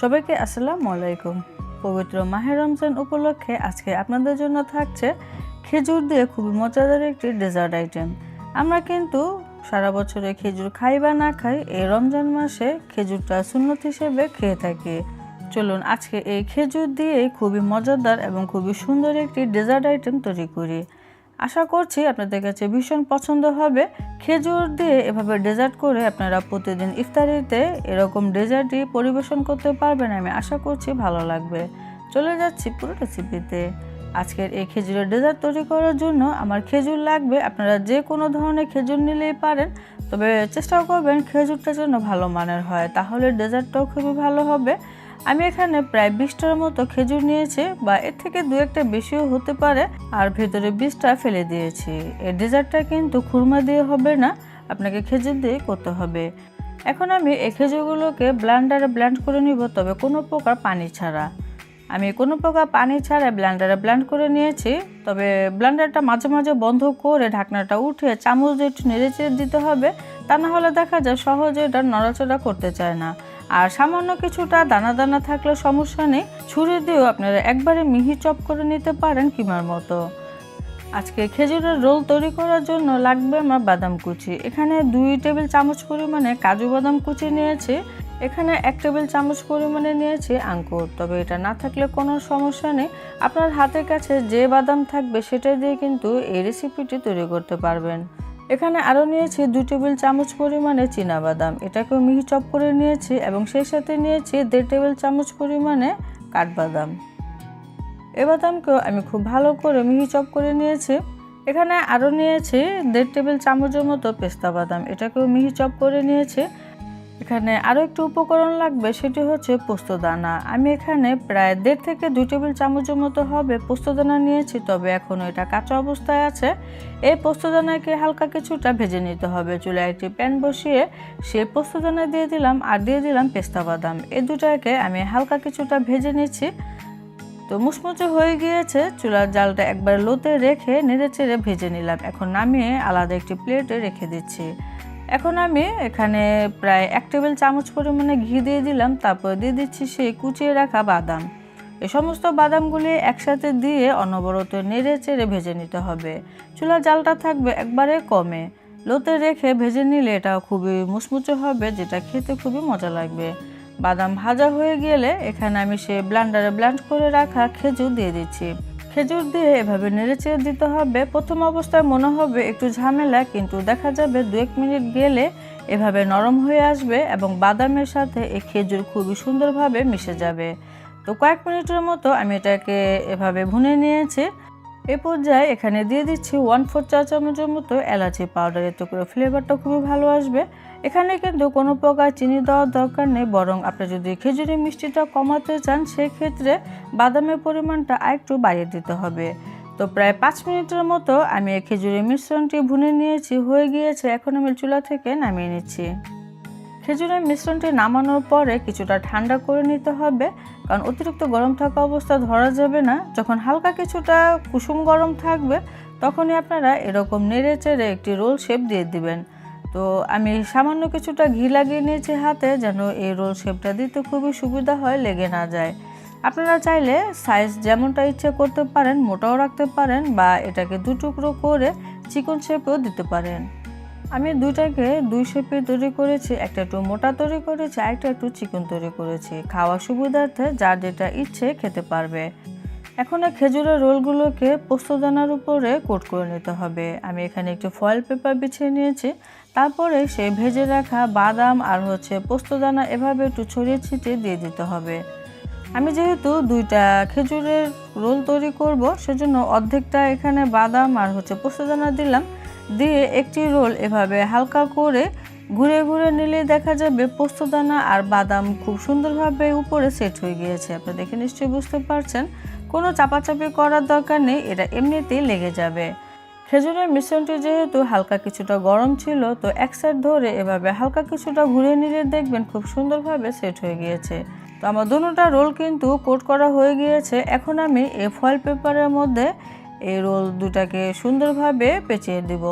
সবাইকে আসসালামু আলাইকুম। পবিত্র মাহের রমজান উপলক্ষে আজকে আপনাদের জন্য থাকছে খেজুর দিয়ে খুবই মজাদার একটি ডেজার্ট আইটেম আমরা কিন্তু সারা বছরে খেজুর খাই বা না খাই, এই রমজান মাসে খেজুরটা সুন্নত হিসেবে খেয়ে থাকি। চলুন আজকে এই খেজুর দিয়ে খুবই মজাদার এবং খুবই সুন্দর একটি ডেজার্ট আইটেম তৈরি করি। আশা করছি আপনাদের কাছে ভীষণ পছন্দ হবে। খেজুর দিয়ে এভাবে ডেজার্ট করে আপনারা প্রতিদিন ইফতারিতে এরকম ডেজার্টই পরিবেশন করতে পারবেন আমি আশা করছি ভালো লাগবে। চলে যাচ্ছি পুরো রেসিপিতে। আজকের এই খেজুরের ডেজার্ট তৈরি করার জন্য আমার খেজুর লাগবে। আপনারা যে কোনো ধরনের খেজুর নিলেই পারেন। তবে চেষ্টা করবেন খেজুরটা যেন ভালো মানের হয়, তাহলে ডেজার্টটাও খুবই ভালো হবে। আমি এখানে প্রায় বিশটার মতো খেজুর নিয়েছি বা এর থেকে দু একটা বেশিও হতে পারে। আর ভেতরে বীজটা ফেলে দিয়েছি। এই ডেজার্টটা কিন্তু খুরমা দিয়ে হবে না, আপনাকে খেজুর দিয়ে করতে হবে। এখন আমি এই খেজুরগুলোকে ব্লান্ডারে ব্ল্যান্ড করে নিব, তবে কোনো প্রকার পানি ছাড়া। আমি কোনো প্রকার পানি ছাড়া ব্লেন্ডারে ব্ল্যান্ড করে নিয়েছি, তবে ব্লেন্ডারটা মাঝে মাঝে বন্ধ করে ঢাকনাটা উঠিয়ে চামচ দিয়ে একটু নেড়ে চেড়ে দিতে হবে। তা না হলে দেখা যায় সহজে এটা নড়াচড়া করতে চায় না। আর সামান্য কিছুটা দানা দানা থাকলে সমস্যা নেই। ছুরি দিয়েও আপনারা একবারে মিহি চপ করে নিতে পারেন কিমার মতো। আজকে খেজুরের রোল তৈরি করার জন্য লাগবে আমার বাদাম কুচি। এখানে দুই টেবিল চামচ পরিমাণে কাজু বাদাম কুচি নিয়েছি। এখানে এক টেবিল চামচ পরিমাণে নিয়েছি আঙ্কুর তবে এটা না থাকলে কোনো সমস্যা নেই। আপনার হাতের কাছে যে বাদাম থাকবে সেটা দিয়ে কিন্তু এই রেসিপিটি তৈরি করতে পারবেন। এখানে আরও নিয়েছি দু টেবিল চামচ পরিমাণে বাদাম এটাকেও মিহি চপ করে নিয়েছি এবং সেই সাথে নিয়েছি দেড় টেবিল চামচ পরিমাণে কাঠবাদাম। এ বাদামকেও আমি খুব ভালো করে মিহি চপ করে নিয়েছি। এখানে আরও নিয়েছি দেড় টেবিল চামচের মতো পেস্তা বাদাম। এটাকেও মিহি চপ করে নিয়েছি। এখানে আরও একটু উপকরণ লাগবে, সেটি হচ্ছে পোস্তদানা। আমি এখানে প্রায় দেড় থেকে দুই টেবিল চামচের মতো হবে পোস্তদানা নিয়েছি, তবে এখনও এটা কাঁচা অবস্থায় আছে। এই পোস্তদানাকে হালকা কিছুটা ভেজে নিতে হবে। চুলায় একটি প্যান বসিয়ে সেই পোস্তদানা দিয়ে দিলাম আর দিয়ে দিলাম পেস্তা বাদাম। এই দুটাকে আমি হালকা কিছুটা ভেজে নিচ্ছি তো মুচমুচে হয়ে গিয়েছে, চুলার জালটা একবার লোতে রেখে নেড়ে চেড়ে ভেজে নিলাম। এখন নামিয়ে আলাদা একটি প্লেটে রেখে দিচ্ছি। এখন আমি এখানে প্রায় এক টেবিল চামচ পরিমাণে ঘি দিয়ে দিলাম, তারপর দিয়ে দিচ্ছি সেই কুচিয়ে রাখা বাদাম। এই সমস্ত বাদামগুলি একসাথে দিয়ে অনবরত নেড়ে চেড়ে ভেজে নিতে হবে। চুলার জালটা থাকবে একবারে কমে। লোতে রেখে ভেজে নিলে এটা খুবই মুচমুচে হবে, যেটা খেতে খুবই মজা লাগবে। বাদাম ভাজা হয়ে গেলে এখানে আমি সে ব্লান্ডারে ব্লান্ড করে রাখা খেজুর দিয়ে দিচ্ছি। খেজুর দিয়ে এভাবে নেড়েচেড়ে দিতে হবে। প্রথম অবস্থায় মনে হবে একটু ঝামেলা, কিন্তু দেখা যাবে দু এক মিনিট গেলে এভাবে নরম হয়ে আসবে এবং বাদামের সাথে এই খেজুর খুবই সুন্দরভাবে মিশে যাবে। তো কয়েক মিনিটের মতো আমি এটাকে এভাবে ভুনে নিয়েছি। এ পর্যায়ে এখানে দিয়ে দিচ্ছি ওয়ান ফোর চা চামচের মতো এলাচি পাউডার এতে করে ফ্লেভারটা খুবই ভালো আসবে। এখানে কিন্তু কোনো প্রকার চিনি দেওয়ার দরকার নেই, বরং আপনি যদি খেজুরি মিষ্টিটা কমাতে চান, সেক্ষেত্রে বাদামের পরিমাণটা আরেকটু বাড়িয়ে দিতে হবে। তো প্রায় পাঁচ মিনিটের মতো আমি এই খেজুরের মিশ্রণটি ভুনে নিয়েছি, হয়ে গিয়েছে। এখন আমি চুলা থেকে নামিয়ে নিচ্ছি। খেজুরের মিশ্রণটি নামানোর পরে কিছুটা ঠান্ডা করে নিতে হবে, কারণ অতিরিক্ত গরম থাকা অবস্থা ধরা যাবে না। যখন হালকা কিছুটা কুসুম গরম থাকবে, তখনই আপনারা এরকম নেড়ে চেড়ে একটি রোল শেপ দিয়ে দিবেন। তো আমি সামান্য কিছুটা ঘি লাগিয়ে নিয়েছি হাতে, যেন এই রোল শেপটা দিতে খুবই সুবিধা হয়, লেগে না যায়। আপনারা চাইলে সাইজ যেমনটা ইচ্ছে করতে পারেন, মোটাও রাখতে পারেন, বা এটাকে দু টুকরো করে চিকন শেপেও দিতে পারেন। আমি দুইটাকে দুই শেপে তৈরি করেছি, একটা একটু মোটা তৈরি করেছি একটা একটু চিকন তৈরি করেছি। খাওয়ার সুবিধার্থে যার যেটা ইচ্ছে খেতে পারবে। এখন খেজুরের রোলগুলোকে পোস্তদানার উপরে কোট করে নিতে হবে। আমি এখানে একটু ফয়েল পেপার বিছিয়ে নিয়েছি। তারপরে সে ভেজে রাখা বাদাম আর হচ্ছে পোস্তদানা এভাবে একটু ছড়িয়ে ছিটিয়ে দিয়ে দিতে হবে। আমি যেহেতু দুইটা খেজুরের রোল তৈরি করব, সেজন্য অর্ধেকটা এখানে বাদাম আর হচ্ছে পোস্তদানা দিলাম। দিয়ে একটি রোল এভাবে হালকা করে ঘুরে ঘুরে নিলে দেখা যাবে পোস্তদানা আর বাদাম খুব সুন্দরভাবে উপরে সেট হয়ে গিয়েছে। আপনি দেখে নিশ্চয়ই বুঝতে পারছেন, কোনো চাপাচাপি করার দরকার নেই, এটা এমনিতেই লেগে যাবে। খেজুরের মিশ্রণটি যেহেতু হালকা কিছুটা গরম ছিল, তো এক সাইড ধরে এভাবে হালকা কিছুটা ঘুরে নিলে দেখবেন খুব সুন্দরভাবে সেট হয়ে গিয়েছে। তো আমার দুটোটা রোল কিন্তু কোট করা হয়ে গিয়েছে। এখন আমি এই ফয়েল পেপারের মধ্যে এই রোল দুটাকে সুন্দরভাবে পেঁচিয়ে দিব।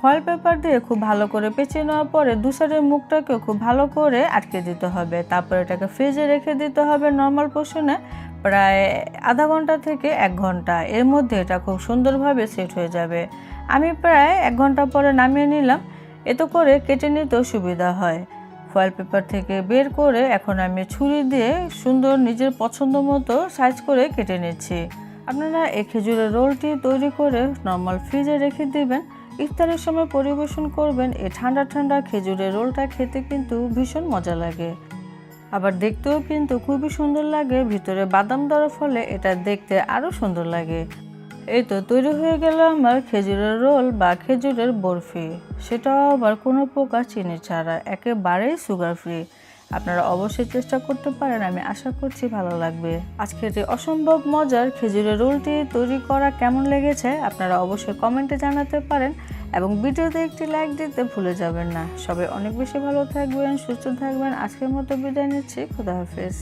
ফয়েল পেপার দিয়ে খুব ভালো করে পেঁচিয়ে নেওয়ার পরে দুসারের মুখটাকে খুব ভালো করে আটকে দিতে হবে। তারপর এটাকে ফ্রিজে রেখে দিতে হবে নর্মাল পোষণে প্রায় আধা ঘণ্টা থেকে এক ঘণ্টা। এর মধ্যে এটা খুব সুন্দরভাবে সেট হয়ে যাবে। আমি প্রায় এক ঘণ্টা পরে নামিয়ে নিলাম। এতে করে কেটে নিতেও সুবিধা হয়। ফয়েল পেপার থেকে বের করে এখন আমি ছুরি দিয়ে সুন্দর নিজের পছন্দ মতো সাইজ করে কেটে নিচ্ছি। আপনারা এই খেজুরের রোলটি তৈরি করে নর্মাল ফ্রিজে রেখে দেবেন। ইফতারের সময় পরিবেশন করবেন, এই ঠান্ডা ঠান্ডা খেজুরের রোলটা খেতে কিন্তু ভীষণ মজা লাগে। আবার দেখতেও কিন্তু খুবই সুন্দর লাগে, ভিতরে বাদাম দেওয়ার ফলে এটা দেখতে আরও সুন্দর লাগে। এই তো তৈরি হয়ে গেল আমার খেজুরের রোল বা খেজুরের বরফি। সেটাও আবার কোনো প্রকার চিনি ছাড়া, একেবারেই সুগার ফ্রি আপনারা অবশ্যই চেষ্টা করতে পারেন, আমি আশা করছি ভালো লাগবে। আজকের এই অসম্ভব মজার খেজুরের রোলটি তৈরি করা কেমন লেগেছে, আপনারা অবশ্যই কমেন্টে জানাতে পারেন এবং ভিডিওতে একটি লাইক দিতে ভুলে যাবেন না। সবাই অনেক বেশি ভালো থাকবেন, সুস্থ থাকবেন। আজকের মতো বিদায় নিচ্ছি, খুদা হাফেজ।